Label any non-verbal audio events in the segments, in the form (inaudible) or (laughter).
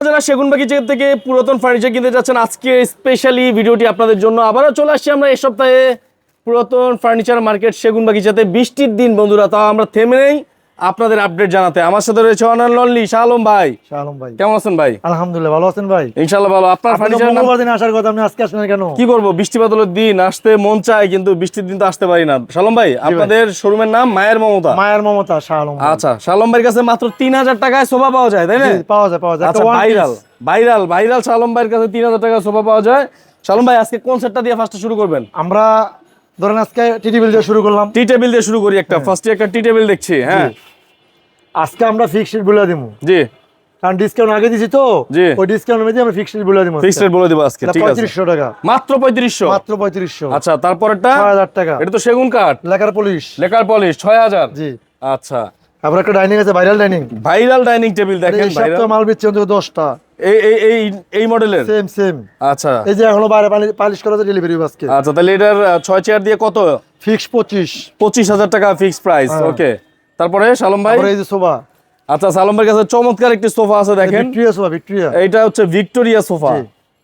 যারা সেগুন বাগিচা থেকে পুরাতন ফার্নিচার কিনতে যাচ্ছেন, আজকে স্পেশালি ভিডিওটি আপনাদের জন্য আবারও চলে আসছি আমরা এই সপ্তাহে পুরাতন ফার্নিচার মার্কেট সেগুন বাগিচাতে। বৃষ্টির দিন বন্ধুরা, তাও আমরা থেমে নেই। আপনাদের আপডেট জানাতে। আমার সাথে রয়েছে অনান লনলি শাহ আলম ভাই। শালম ভাই। কেমন আছেন ভাই? আলহামদুলিল্লাহ ভালো আছেন ভাই? ইনশাল্লাহ ভালো। আপনার ফার্নিচার মঙ্গলবার দিন আসার কথা আপনি আজকে আসলেন কেন? কি করব বৃষ্টি বাদলের দিন আসতে মন চায় কিন্তু বৃষ্টির দিন তো আসতে পারি না। শালম ভাই আপনাদের শোরুমের নাম মায়ের মমতা। মায়ের মমতা শালম আচ্ছা শালম ভাইয়ের কাছে মাত্র তিন হাজার টাকায় সোফা পাওয়া যায় তাই না? পাওয়া যায় পাওয়া যায়। আচ্ছা ভাইরাল। ভাইরাল ভাইরাল শালম ভাইয়ের কাছে তিন হাজার টাকা সোফা পাওয়া যায়। শালম ভাই আজকে কোন সেটটা দিয়ে ফার্স্টে শুরু করবেন? আমরা ধরেন আজকে টি বিল দিয়ে শুরু করলাম। টি টেবিল দিয়ে শুরু করি একটা। ফার্স্টে একটা টি টেবিল দেখছি হ্যাঁ। আজকে আমরা ফিক্সড বলে দিব জি। কারণ ডিসকাউন্ট আগে দিছি তো জি। ওই ডিসকাউন্ট মধ্যে আমরা ফিক্সড বলে দিব ফিক্সড বলে দিব আজকে ঠিক আছে। পঁয়ত্রিশশো টাকা। মাত্র পঁয়ত্রিশশো? মাত্র পঁয়ত্রিশশো। আচ্ছা তারপরটা ছয় হাজার টাকা। এটা তো সেগুন কাঠ। লেখার পুলিশ লেকার পলিশ ছয় হাজার? জি। আচ্ছা। আবার একটা ডাইনিং আছে viral dining viral dining table দেখেন ভাইরাল সপ্তাহে মাল বিচ্ছে অন্তত দশটা। এই এই এই এই মডেলের সেম সেম আচ্ছা। এই যে এখনও বাইরে পালিশ করা ডেলিভারি আজকে। আচ্ছা তাহলে এটার আহ, ছয় চেয়ার দিয়ে কত? ফিক্স পঁচিশ। পঁচিশ হাজার টাকা ফিক্স প্রাইস। ওকে তারপরে সালম ভাই? এই যে সোফা। আচ্ছা সালম ভাইয়ের কাছে চমৎকার একটি সোফা আছে দেখেন। Victoria sofa Victoria. এটা হচ্ছে Victoria sofa.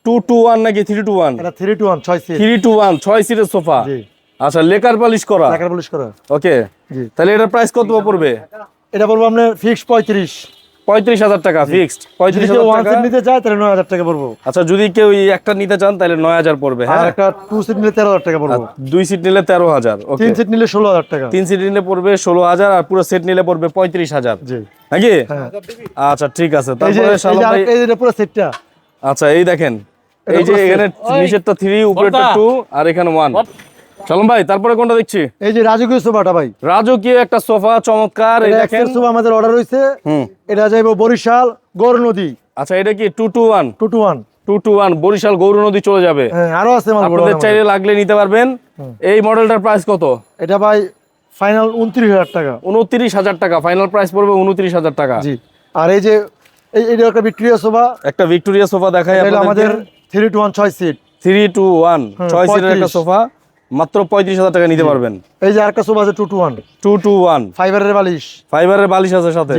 Two two one নাকি থ্রি টু ওয়ান? এটা থ্রি টু ওয়ান ছয় সিট। থ্রি টু ওয়ান ছয় সিটের সোফা। জি। আচ্ছা লেকার পলিশ করা। লেকার পলিশ করা। ওকে। জি। তাহলে এটার প্রাইস কত পড়বে? এটা বলব আপনার ফিক্স পঁয়ত্রিশ। পঁয়ত্রিশ হাজার টাকা ফিক্সড পঁয়ত্রিশ হাজার নিতে চায় তাহলে নয় হাজার টাকা পড়ব। আচ্ছা যদি কেউ একটা নিতে চান তাহলে নয় হাজার পড়বে হ্যাঁ? একটা টু সিট নিলে তেরো হাজার টাকা পড়ব। দুই সিট নিলে তেরো হাজার তিন সিট নিলে ষোলো হাজার টাকা। তিন সিট নিলে পড়বে ষোলো হাজার আর পুরো সেট নিলে পড়বে পঁয়ত্রিশ হাজার। নাকি? হ্যাঁ। আচ্ছা ঠিক আছে। তারপরে পুরো সেটটা আচ্ছা এই দেখেন। এই যে। এখানে নিচেরটা থ্রি উপরেরটা টু আর এখানে ওয়ান শালম ভাই তারপরে কোনটা দেখছি? এই যে রাজকীয় সোফাটা ভাই। রাজকীয় একটা সোফা চমৎকার এই সোফা আমাদের অর্ডার হয়েছে এটা যাইবো বরিশাল গৌর নদী। আচ্ছা এটা কি two two one? Barishal Gaur নদী চলে যাবে। হ্যাঁ আরও আছে মাল আপনাদের চাইলে লাগলে নিতে পারবেন। এই মডেলটার প্রাইস কত? এটা ভাই ফাইনাল উনত্রিশ হাজার টাকা। উনত্রিশ হাজার টাকা ফাইনাল প্রাইস পড়বে উনত্রিশ হাজার টাকা। জি। আর এই যে এই এটা একটা ভিক্টোরিয়া সোফা। একটা ভিক্টোরিয়া সোফা দেখাই এটা আমাদের থ্রি টু ওয়ান ছয় সিট থ্রি টু ওয়ান হুম, ছয় সিটের একটা সোফা। মাত্র পঁয়ত্রিশ হাজার টাকা নিতে পারবেন। এই যে আরেকটা সোফা আছে two two one two two one ফাইবারের বালিশ। ফাইবারের বালিশ আছে সাথে।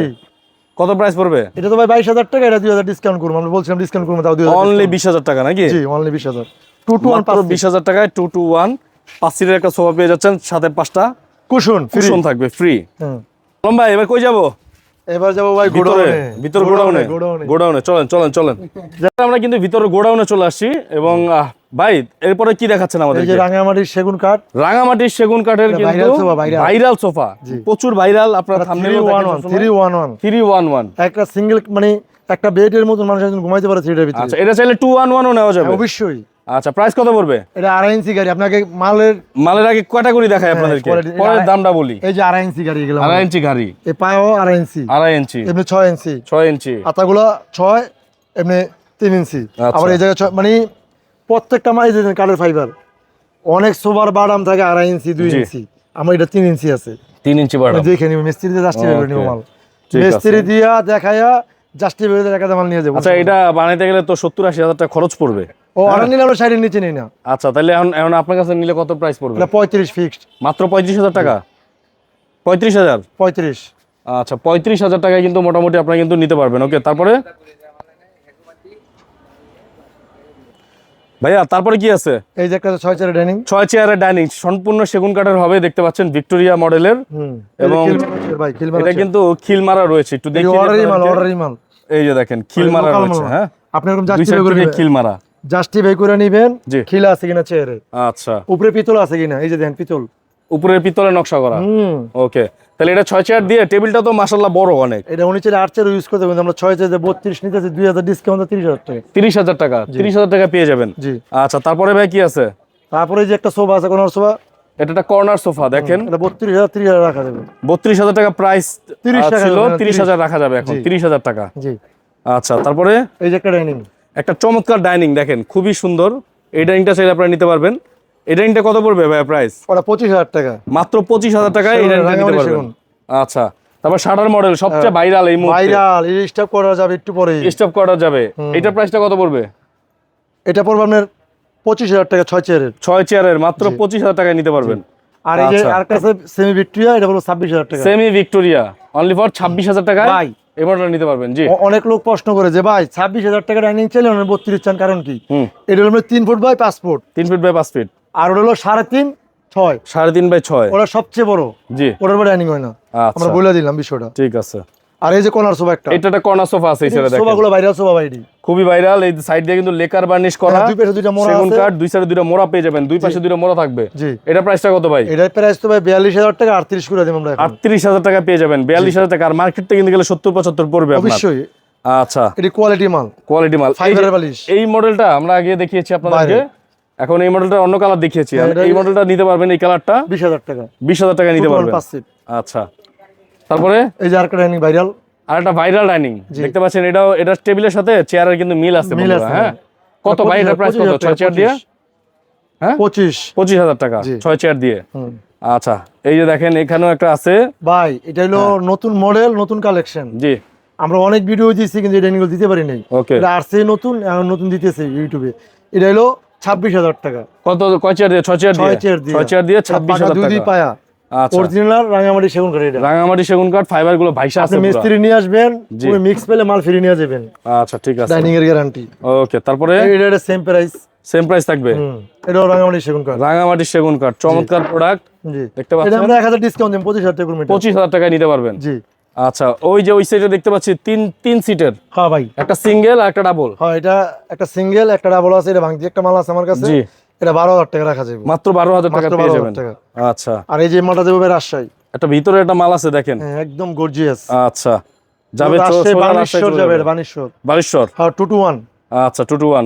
কত প্রাইস পড়বে? এটা তো ভাই বাইশ হাজার টাকা এটা দুই হাজার ডিসকাউন্ট করব। আমরা বলছিলাম ডিসকাউন্ট করব তাও অনলি বিশ হাজার টাকা নাকি? জি অনলি বিশ হাজার। টু টু ওয়ান বিশ হাজার টাকায় টু টু ওয়ান পাঁচ সিটের একটা সোফা পেয়ে যাচ্ছেন সাথে পাঁচটা কুশন কুশন থাকবে ফ্রি হুম। ভাই এবার কই যাব? এবার যাব ভাই গোডাউনে। ভিতর গোডাউনে গোডাউনে। চলেন চলেন চলেন। (laughs) আমরা কিন্তু ভিতরে গোডাউনে চলে আসছি এবং ভাই এরপরে কি দেখাচ্ছেন আমাদের এই যে রাঙামাটির সেগুন কাঠ। রাঙামাটির সেগুন কাঠের কিন্তু। ভাইরাল সোফা প্রচুর ভাইরাল আপনারা থ্রি ওয়ান ওয়ান একটা সিঙ্গেল মানে একটা বেডের মতন মানুষ একজন ঘুমাইতে পারে থ্রিটার ভিতরে। আচ্ছা এটা চাইলে টু ওয়ান ওয়ানও নেওয়া যাবে। অবশ্যই। আচ্ছা প্রাইস কত পড়বে? এটা আড়াই ইঞ্চি গাড়ি আপনাকে মালের মালের আগে ক্যাটাগরি দেখাই আপনাদেরকে। এটা পরের আড়াই- দামটা বলি। এই যে আড়াই ইঞ্চি গাড়ি এগুলো। আড়াই ইঞ্চি গাড়ি। এই পায়েও আড়াই ইঞ্চি আড়াই ইঞ্চি এমনি ছয় ইঞ্চি ছয় ইঞ্চি আতাগুলো ছয় এমনি তিন ইঞ্চি আচ্ছা। আবার এই জায়গায় মানে প্রত্যেকটা মাই যে কাঠের ফাইবার অনেক সোবার বাদাম থাকে আড়াই ইঞ্চি দুই ইঞ্চি। আমার এটা তিন ইঞ্চি আছে। তিন ইঞ্চি দেখে নিব মিস্ত্রিতে জাস্টিফাই করে নিব মাল। মিস্ত্রি দিয়া করে দেখাতে মাল নিয়ে যাব। আচ্ছা এটা বানাইতে গেলে তো সত্তর আশি হাজার টাকা খরচ পড়বে। ও অর্ডার নিলে আমরা সাইডের নিচে নিই না। আচ্ছা তাহলে এখন এখন আপনার কাছে নিলে কত প্রাইস পড়বে? এটা পঁয়ত্রিশ ফিক্সড মাত্র পঁয়ত্রিশ হাজার টাকা? পঁয়ত্রিশ হাজার? পঁয়ত্রিশ। আচ্ছা পঁয়ত্রিশ হাজার টাকায় কিন্তু মোটামুটি আপনারা কিন্তু নিতে পারবেন। ওকে তারপরে? ভাইয়া তারপরে কি আছে? এই যে একটা ছয় চারের ডাইনিং। ছয় চেয়ারের ডাইনিং সম্পূর্ণ সেগুন কাঠের হবে দেখতে পাচ্ছেন ভিক্টোরিয়া মডেলের। এবং এটা কিন্তু খিল মারা রয়েছে একটু দেখি অর্ডারই মাল অর্ডারই মাল। এই যে দেখেন খিল মারা রয়েছে হ্যাঁ? আপনি এরকম জাস্টিফাই করে খিল মারা জাস্টিফাই করে নিবেন। খিল আছে কিনা চেয়ারে। আচ্ছা। উপরে পিতল আছে কিনা? এই যে দেখেন পিতল। উপরের পিতলে নকশা করা। হুম। ওকে। তাহলে এটা ছয় চেয়ার দিয়ে টেবিলটা তো মাসাল্লাহ বড় অনেক। এটা উনি চাইলে আট চেয়ার ইউজ করতে পারেন আমরা ছয় চেয়ার বত্রিশ নিতেছি দুই হাজার ডিসকাউন্ট তিরিশ হাজার টাকা। তিরিশ হাজার টাকা। তিরিশ হাজার টাকা পেয়ে যাবেন। জি। আচ্ছা তারপরে ভাই কি আছে? তারপরে যে একটা সোফা আছে কোনার সোফা। এটা একটা কর্নার সোফা দেখেন। এটা বত্রিশ হাজার ত্রিশ হাজার রাখা যাবে। বত্রিশ হাজার টাকা প্রাইস 30 টাকা ছিল তিরিশ হাজার রাখা যাবে এখন তিরিশ হাজার টাকা। জি। আচ্ছা তারপরে? এই যে একটা ডাইনিং একটা চমৎকার ডাইনিং দেখেন খুবই সুন্দর। এই ডাইনিংটা চাইলে আপনারা নিতে পারবেন। এই ডাইনিংটা কত পড়বে ভাই প্রাইস ওটা পঁচিশ হাজার টাকা। মাত্র পঁচিশ হাজার টাকায় এই নিতে পারবেন। আচ্ছা তারপর শাটার মডেল সবচেয়ে ভাইরাল এই মুহূর্তে। ভাইরাল এই স্টপ করা যাবে একটু পরে স্টপ করা যাবে। এটার প্রাইসটা কত পড়বে? এটা পড়বে আপনার পঁচিশ হাজার টাকা ছয় চেয়ারের ছয় চেয়ারের মাত্র পঁচিশ হাজার টাকায় নিতে পারবেন। আর এই যে আচ্ছা। আরেকটা সেমি ভিক্টোরিয়া এটা বলব ছাব্বিশ হাজার টাকা। সেমি ভিক্টোরিয়া অনলি ফর ছাব্বিশ হাজার টাকায় ভাই। এই মডেলটা নিতে পারবেন জি। অনেক লোক প্রশ্ন করে যে ভাই ছাব্বিশ হাজার টাকা ডাইনিং চাইলে বত্রিশ চান কারণ কি? এটা হলো তিন ফুট বাই পাঁচ ফুট তিন ফিট বাই পাঁচ ফিট আর ওটা হলো সাড়ে তিন ছয়। সাড়ে তিন বাই ছয়। ওটা সবচেয়ে বড়। জি। ওটার পর ডাইনিং হয় না আচ্ছা। আমরা বলে দিলাম বিষয়টা। ঠিক আছে। আর এই যে কর্নার সোফা একটা। এটা একটা কর্নার সোফা আছে সাইডে দেখেন। সোফা গুলো সোফা বাইরে খুবই ভাইরাল এই সাইড দিয়ে কিন্তু লেকার বার্নিশ করা হ্যাঁ, দুই পাশে দুইটা মোড়া সেগুন। কাঠ দুই সাইডে দুইটা মোড়া পেয়ে যাবেন। দুই পাশে দুইটা মোড়া থাকবে। জি। এটা প্রাইসটা কত ভাই? এটার প্রাইস তো ভাই বিয়াল্লিশ হাজার টাকা আটত্রিশ করে দেবো আমরা এখন। আটত্রিশ হাজার টাকা পেয়ে যাবেন। বিয়াল্লিশ হাজার টাকা। আর মার্কেট থেকে কিন্তু গেলে সত্তর পঁচাত্তর পড়বে আপনার। অবশ্যই। আচ্ছা। এটি কোয়ালিটি মাল। কোয়ালিটি মাল। ফাইবারের বালিশ। এই মডেলটা আমরা আগে দেখিয়েছি আপনাদেরকে। এখন এই মডেলটা অন্য কালার দেখিয়েছি। এটা- এই মডেলটা নিতে পারবেন এই কালারটা বিশ হাজার টাকা। বিশ হাজার টাকা নিতে পারবেন। আচ্ছা। তারপরে? এই যে আরেকটা ডাইনিং ভাইরাল আর একটা ভাইরাল ডাইনিং দেখতে পাচ্ছেন এটাও এটা টেবিলের সাথে চেয়ারের কিন্তু মিল আছে মিল আছে, হ্যাঁ? কত ভাই এটা প্রাইস কত? ছয় চেয়ার দিয়ে? হ্যাঁ? পঁচিশ। পঁচিশ হাজার টাকা। ছয় চেয়ার দিয়ে? আচ্ছা এই যে দেখেন এখানেও একটা আছে। ভাই এটা হলো হ্যাঁ। নতুন মডেল নতুন কালেকশন জি। আমরা অনেক ভিডিও দিয়েছি কিন্তু এই ডাইনিং দিতে পারি নাই। ওকে এটা আসছে নতুন নতুন দিতেছে ইউটিউবে এটা হলো ছাব্বিশ হাজার টাকা। কত কয় চেয়ার দিয়ে? ছয় চেয়ার দিয়ে? ছয় চেয়ার দিয়ে ছাব্বিশ হাজার দুই পায়া। আচ্ছা। অরিজিনাল রাঙামাটি সেগুন করে এটা রাঙামাটি সেগুন কাঠ ফাইবারগুলো ভাইসা আছে আপনি মিস্ত্রি নিয়ে আসবেন পুরো মিক্স পেলে মাল ফ্রি নিয়ে যাবেন। আচ্ছা ঠিক আছে। ডাইনিং এর গ্যারান্টি ওকে তারপরে? এটা এটা সেম প্রাইস সেম প্রাইস থাকবে? এটাও রাঙামাটি সেগুন কাঠ। রাঙামাটি সেগুন কাঠ চমৎকার প্রোডাক্ট জি। দেখতে এটা আমরা এক হাজার ডিসকাউন্ট দিন পঁচিশ হাজার টাকা করে মিটার। টাকায় নিতে পারবেন। জি। আচ্ছা ওই যে ওই সাইডে দেখতে পাচ্ছি তিন তিন সিটের হ্যাঁ ভাই। একটা সিঙ্গেল আর একটা ডাবল হ্যাঁ এটা একটা সিঙ্গেল একটা ডাবল আছে এটা ভাঙতি একটা মাল আছে আমার কাছে। জি। এটা বারো হাজার টাকা রাখা যাবে। মাত্র বারো হাজার টাকা পেয়ে যাবেন। আচ্ছা। আর এই যে মালটা ভাই রাজশাহী। একটা ভিতরে একটা মাল আছে দেখেন। হ্যাঁ একদম গর্জিয়াস আচ্ছা। যাবে রাজশাহী বানেশ্বর যাবে যাবে। এটা বানেশ্বর? হ্যাঁ টু টু ওয়ান আচ্ছা two two one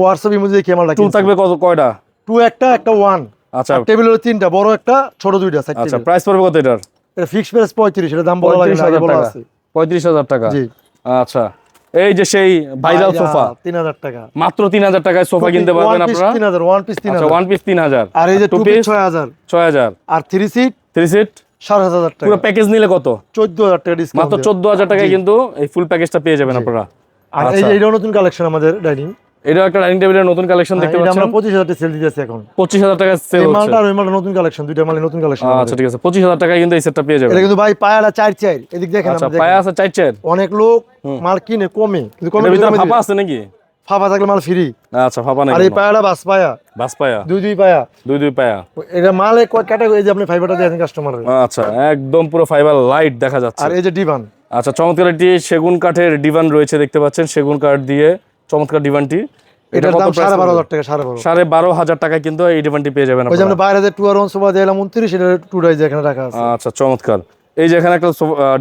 WhatsApp emoji দেখে মালটা টু থাকবে কত কয়টা? টু একটা একটা ওয়ান আচ্ছা। টেবিল হলো তিনটা বড় একটা ছোট দুইটা আচ্ছা প্রাইস পড়বে কত এটার? এটা ফিক্সড প্রাইস পঁয়ত্রিশ এটা দাম বলা লাগে না আগে বলা আছে। পঁয়ত্রিশ হাজার টাকা? জি। আচ্ছা। এই যে সেই ভাইরাল সোফা? টাকা। মাত্র টাকায় কিনতে পারবেন আপনারা? তিন হাজার ওয়ান পিস আচ্ছা ওয়ান পিস তিন হাজার। আর এই যে টু পিস আর থ্রি সিট থ্রি সিট সাড়ে হাজার টাকা। পুরো প্যাকেজ নিলে কত? চোদ্দ হাজার টাকা ডিসকাউন্ট মাত্র টাকায় কিন্তু এই ফুল প্যাকেজটা পেয়ে যাবেন আপনারা। আর এই আচ্ছা। যে নতুন কালেকশন আমাদের ডাইনিং এটা একটা ডাইনিং টেবিলের নতুন কালেকশন দেখতে এটা আমরা পাচ্ছেন পঁচিশ সেল দিতেছি এখন। পঁচিশ হাজার টাকায় সেল হচ্ছে। মালটা আর ওই মালটা নতুন কালেকশন দুইটা মালে নতুন কালেকশন আচ্ছা ঠিক আছে। পঁচিশ হাজার টাকায় কিন্তু এই সেটটা পেয়ে যাবেন। এটা কিন্তু ভাই পায়াটা চার চার। এদিক দেখেন আচ্ছা পায়া আছে চার চার? অনেক লোক মাল কিনে কমে। কিন্তু কমে ভিতরে ফাঁপা। আছে নাকি? ফাঁপা থাকলে মাল ফ্রি আচ্ছা ফাঁপা নাই আর এই। পায়াটা বাস পায়া। বাস পায়া? দুই দুই পায়া। দুই দুই পায়া? এটা মালে ক্যাটাগরি যে আপনি ফাইবারটা দেখেন কাস্টমারের আচ্ছা একদম পুরো ফাইবার লাইট দেখা যাচ্ছে। আর এই যে ডিভান আচ্ছা চমৎকার একটি সেগুন কাঠের ডিভান রয়েছে দেখতে পাচ্ছেন। সেগুন কাঠ দিয়ে চমৎকার ডিভানটি এটার কত দাম সাড়ে বারো হাজার টাকা সাড়ে বারো। সাড়ে বারো হাজার টাকায় কিন্তু এই ডিভানটি পেয়ে যাবেন ওই যে আপনারা। আমরা বাইরে যে টু আর ওয়ান সোফা দিলাম উনত্রিশ এটা টু ডাইজ এখানে রাখা আছে। আচ্ছা চমৎকার। এই যে এখানে একটা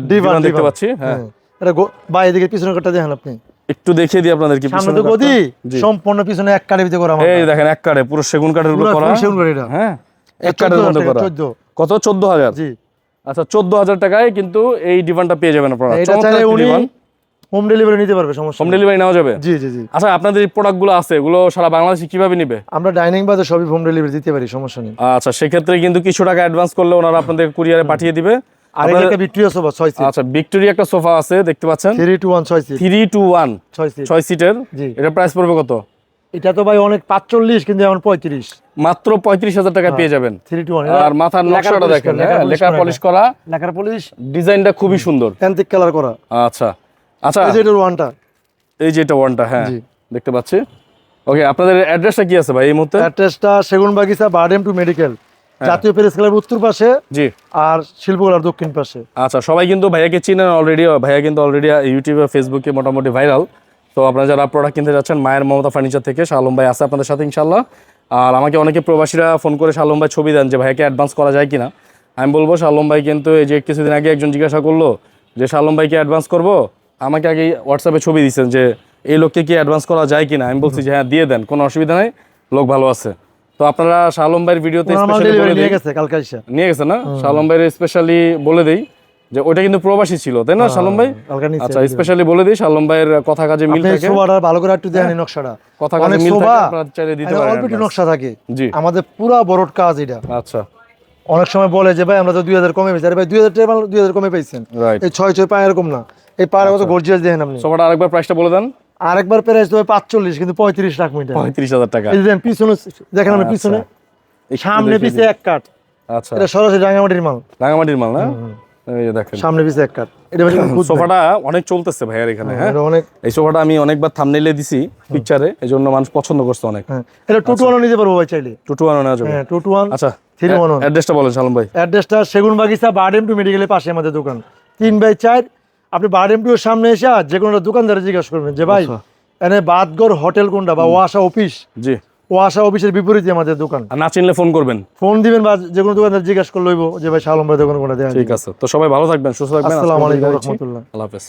ডিভান দেখতে পাচ্ছি হ্যাঁ। হ্যাঁ। এটা গো- ভাই পিছনের কাঠটা দেখেন আপনি। একটু দেখিয়ে দিই আপনাদের সামনে তো গদি। সম্পূর্ণ পিছনে এক কাঠের ভিতরে করা এই দেখেন এক কাঠে পুরো সেগুন কাঠের উপর করা। সেগুন কাঠ এটা। হ্যাঁ এক চোদ্দ কাঠের হাজার মধ্যে করা কত? চোদ্দ হাজার? জি। আচ্ছা চোদ্দ হাজার টাকায় কিন্তু এই ডিভানটা পেয়ে যাবেন আপনারা। চমৎকার ডিভান হোম ডেলিভারি নিতে পারবে সমস্যা হোম ডেলিভারি নেওয়া যাবে? জি জি জি। আচ্ছা আপনাদের এই প্রোডাক্টগুলো আছে এগুলো সারা বাংলাদেশে কীভাবে নিবে? আমরা ডাইনিং বাদে সবই হোম ডেলিভারি দিতে পারি সমস্যা নেই। আচ্ছা সেক্ষেত্রে কিন্তু কিছু টাকা অ্যাডভান্স করলে ওনারা আপনাদের কুরিয়ারে পাঠিয়ে দিবে। আর একটা ভিক্টোরিয়া সোফা সিট আচ্ছা ভিক্টোরিয়া একটা সোফা আছে দেখতে পাচ্ছেন? থ্রি টু ওয়ান ছয় সিট থ্রি টু ওয়ান ছয় সিট ছয় সিটের এটা প্রাইস পড়বে কত? এটা তো ভাই অনেক পাঁচচল্লিশ কিন্তু এখন পঁয়ত্রিশ। মাত্র পঁয়ত্রিশ হাজার টাকা পেয়ে যাবেন। থ্রি টু ওয়ান আর মাথার নকশাটা দেখেন হ্যাঁ লেখা পলিশ করা। লেখার পলিশ ডিজাইনটা খুবই সুন্দর। প্যান্টিক কালার করা। আচ্ছা। আচ্ছা। এই যে এটার ওয়ানটা। এই যে এটা ওয়ানটা হ্যাঁ। দেখতে পাচ্ছি। ওকে আপনাদের অ্যাড্রেসটা কি আছে ভাই এই মুহূর্তে? অ্যাড্রেসটা সেগুন বাগিচা বারডেম টু মেডিকেল। জাতীয় প্রেস ক্লাবের উত্তর পাশে জি। আর শিল্পকলার দক্ষিণ পাশে। আচ্ছা সবাই কিন্তু ভাইয়াকে চিনেন অলরেডি ভাইয়া কিন্তু অলরেডি ইউটিউবে ফেসবুকে মোটামুটি ভাইরাল তো আপনারা যারা প্রোডাক্ট কিনতে যাচ্ছেন মায়ের মমতা ফার্নিচার থেকে শালম ভাই আছে আপনাদের সাথে ইনশাল্লাহ আর আমাকে অনেকে প্রবাসীরা ফোন করে শালম ভাই ছবি দেন যে ভাইয়াকে অ্যাডভান্স করা যায় কিনা। আমি বলব শালম ভাই কিন্তু এই যে কিছুদিন আগে একজন জিজ্ঞাসা করল যে শালম ভাইকে অ্যাডভান্স করব? আমাকে আগে হোয়াটসঅ্যাপে ছবি দিচ্ছেন যে এই লোককে কি অ্যাডভান্স করা যায় কিনা? আমি বলছি যে হ্যাঁ দিয়ে দেন কোনো অসুবিধা নেই লোক ভালো আছে। তো আপনারা শালম ভাইয়ের ভিডিওতে নিয়ে গেছে কালকে নিয়ে গেছে না? শালম ভাইয়ের স্পেশালি বলে দেই যে ওটা কিন্তু প্রবাসী ছিল তাই না শালম ভাই? আচ্ছা স্পেশালি বলে দিই শালম ভাইয়ের কথা কাজে মিল থাকে। সোফাটা ভালো করে একটু দেখেন এই নকশাটা। কথা কাজে মিল থাকে আপনারা চাইলে দিতে পারেন অল্প একটু নকশা থাকে। জি। আমাদের পুরা বড় কাজ এটা। আচ্ছা। অনেক সময় বলে যে ভাই আমরা তো দুই হাজার কমে পেয়েছি। আরে ভাই দুই হাজার টাকা দুই হাজার কমে পেয়েছেন। এই ছয় ছয় পায় এরকম না। এই পায়ের কত গর্জিয়াস দেখেন আপনি। সোফাটা আরেকবার প্রাইসটা বলে দেন। আরেকবার প্রাইস তো পাঁচচল্লিশ কিন্তু পঁয়ত্রিশ লাখ মিটার। পঁয়ত্রিশ হাজার টাকা। দেখেন পিছনে দেখেন আপনি পিছনে। সামনে পিছে এক কাঠ। আচ্ছা। এটা সরাসরি রাঙামাটির মাল। রাঙামাটির মাল না? সামনে পিছে এক কাঠ। এটা। সোফাটা অনেক চলতেছে ভাইয়ার এখানে হ্যাঁ অনেক এই সোফাটা আমি অনেকবার থামনেলে দিছি পিকচারে এই জন্য মানুষ পছন্দ করছে অনেক। হ্যাঁ এটা টু টু ওয়ানও নিতে পারব ভাই চাইলে। টু টু ওয়ান নেওয়া যাবে। হ্যাঁ টু টু ওয়ান আচ্ছা। থ্রি ওয়ান ওয়ান অ্যাড্রেসটা বলেন সালম ভাই। অ্যাড্রেসটা সেগুন বাগিচা বারডেম টু মেডিকেলের পাশে আমাদের দোকান। তিন বাই চার আপনি সামনে এসে যে কোনো দোকানদারে জিজ্ঞাসা করবেন যে ভাই আচ্ছা। এনে বাদগর হোটেল কোনটা বা ওয়াসা অফিস? জি। ওয়াসা অফিসের বিপরীতে আমাদের দোকান। না চিনলে ফোন করবেন। ফোন দিবেন বা যে কোনো দোকানদার জিজ্ঞাসা করলে হইবো যে ভাই শালম ভাই দোকান কোনটা দেওয়া ঠিক আছে। তো সবাই ভালো থাকবেন সুস্থ থাকবেন। আসসালামু আলাইকুম রহমতুল্লাহ। আল্লাহ হাফেজ।